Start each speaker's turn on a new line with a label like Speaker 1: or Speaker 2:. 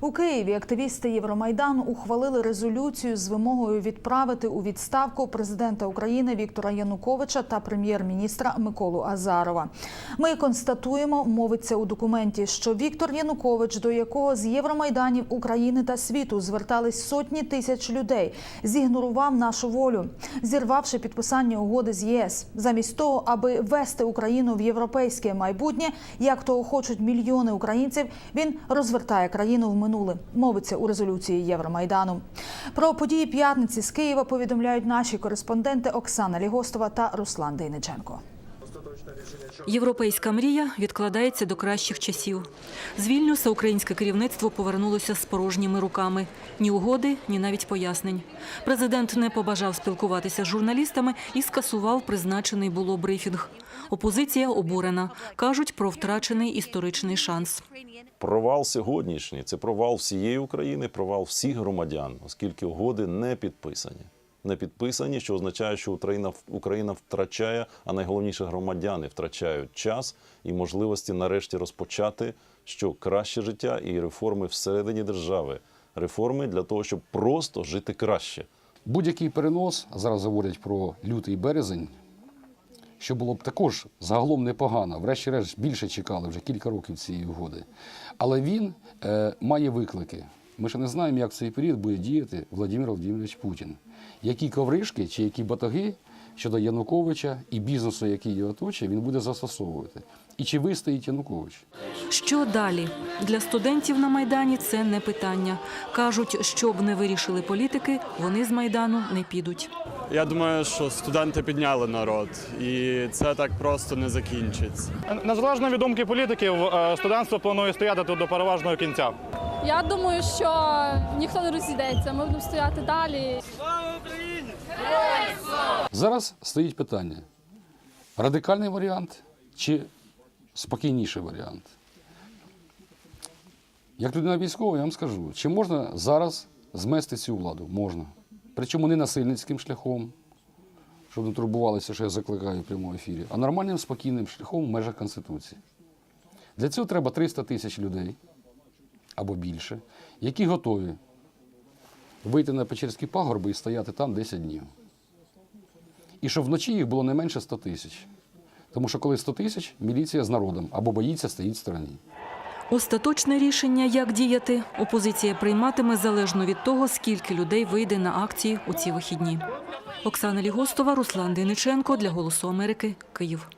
Speaker 1: У Києві активісти Євромайдану ухвалили резолюцію з вимогою відправити у відставку президента України Віктора Януковича та прем'єр-міністра Миколу Азарова. Ми констатуємо, мовиться у документі, що Віктор Янукович, до якого з Євромайданів України та світу звертались сотні тисяч людей, зігнорував нашу волю, зірвавши підписання угоди з ЄС, замість того, аби вести Україну в європейське майбутнє, як того хочуть мільйони українців, він розвертає країну в минуле. Мовиться у резолюції Євромайдану. Про події п'ятниці з Києва повідомляють наші кореспонденти Оксана Лігостова та Руслан Дейниченко.
Speaker 2: Європейська мрія відкладається до кращих часів. З Вільнюса українське керівництво повернулося з порожніми руками. Ні угоди, ні навіть пояснень. Президент не побажав спілкуватися з журналістами і скасував призначений було брифінг. Опозиція обурена. Кажуть про втрачений історичний шанс.
Speaker 3: Провал сьогоднішній це провал всієї України, провал всіх громадян, оскільки угоди не підписані. Не підписані, що означає, що Україна Україна втрачає, а найголовніше громадяни втрачають час і можливості нарешті розпочати що краще життя і реформи всередині держави. Реформи для того, щоб просто жити краще.
Speaker 4: Будь-який перенос, зараз говорять про лютий березень, що було б також загалом непогано. Врешті-решт більше чекали вже кілька років цієї угоди. Але він е, має виклики. Ми ще не знаємо, як в цей період буде діяти Владимир Владимирович Путін. Які ковришки чи які батаги щодо Януковича і бізнесу, який його оточує, він буде застосовувати. І чи вистоїть Янукович?
Speaker 2: Що далі? Для студентів на Майдані це не питання. Кажуть, що б не вирішили політики, вони з Майдану не підуть.
Speaker 5: Я думаю, що студенти підняли народ, і це так просто не закінчиться.
Speaker 6: Незалежно від думки політиків, е, студентство планує стояти тут до переважного кінця.
Speaker 7: Я думаю, що ніхто не розійдеться. Ми будемо стояти далі. Слава Україні!
Speaker 4: Зараз стоїть питання: радикальний варіант чи спокійніший варіант? Як людина військова, я вам скажу, чи можна зараз змести цю владу? Можна. Причому не насильницьким шляхом, щоб не турбувалися, що я закликаю в прямому ефірі, а нормальним спокійним шляхом в межах Конституції. Для цього треба 300 тисяч людей або більше, які готові вийти на Печерські пагорби і стояти там 10 днів. І щоб вночі їх було не менше 100 тисяч. Тому що коли 100 тисяч, міліція з народом або боїться, стоїть в стороні.
Speaker 2: Остаточне рішення, як діяти, опозиція прийматиме залежно від того, скільки людей вийде на акції у ці вихідні. Оксана Лігостова, Руслан Дениченко для Голосу Америки, Київ.